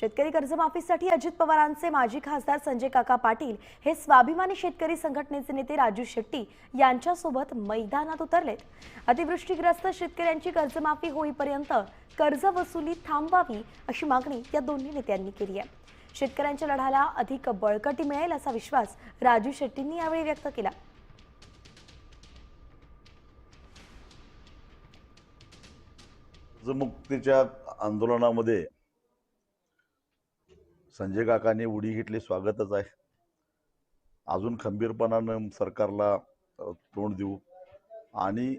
शेतकरी कर्जमाफीसाठी अजित पवारांचे माजी खासदार संजय काका पाटील हे स्वाभिमानी शेतकरी संघटनेचे नेते राजू शेट्टी यांच्यासोबत मैदानात उतरलेत. अतिवृष्टीग्रस्त शेतकऱ्यांची कर्जमाफी होईपर्यंत कर्ज वसुली थांबवावी अशी मागणी या दोन्ही नेत्यांनी केली आहे. शेतकऱ्यांच्या लढ्याला अधिक बळकटी मिळेल असा विश्वास राजू शेट्टींनी यावेळी व्यक्त केला. कर्जमुक्तीच्या आंदोलनामध्ये संजय काकाने उडी घेतली स्वागतच आहे. अजून खंबीरपणानं सरकारला तोंड देऊ. आणि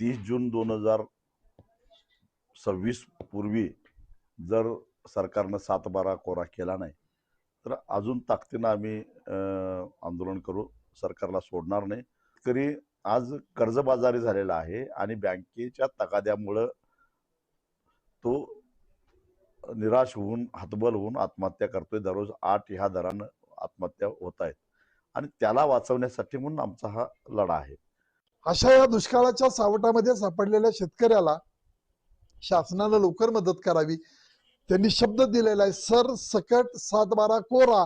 तीस जून दोन हजार सव्वीस पूर्वी जर सरकारनं सात बारा कोरा केला नाही तर अजून ताकदीनं आम्ही आंदोलन करू. सरकारला सोडणार नाही. तरी आज कर्जबाजारी झालेला आहे आणि बँकेच्या तगाद्यामुळं तो निराश होऊन हतबल होऊन आत्महत्या करतोय. दररोज आठ ह्या दरानं आत्महत्या होत आहेत. आणि त्याला वाचवण्यासाठी म्हणून आमचा हा लढा आहे. अशा या दुष्काळाच्या सावटामध्ये सापडलेल्या शेतकऱ्याला शासनानं लवकर मदत करावी. त्यांनी शब्द दिलेला आहे सर सकट सात बारा कोरा.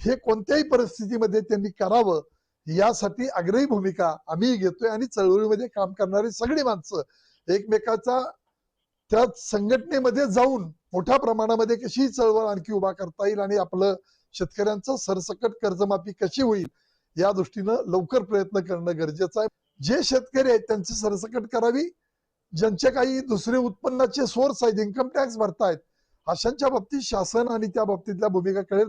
हे कोणत्याही परिस्थितीमध्ये त्यांनी करावं यासाठी आग्रही भूमिका आम्ही घेतोय आणि चळवळीमध्ये काम करणारी सगळी माणसं एकमेकाचा त्या संघटनेमध्ये जाऊन मोठ्या प्रमाणामध्ये कशी ही चळवळ आणखी उभा करता येईल आणि आपलं शेतकऱ्यांचं सरसकट कर्जमाफी कशी होईल या दृष्टीनं लवकर प्रयत्न करणं गरजेचं आहे. जे शेतकरी आहेत त्यांची सरसकट करावी ज्यांचे काही दुसरे उत्पन्नाचे सोर्स आहेत इन्कम टॅक्स भरतायत अशांच्या बाबतीत शासन आणि त्या बाबतीतल्या भूमिका कळेल.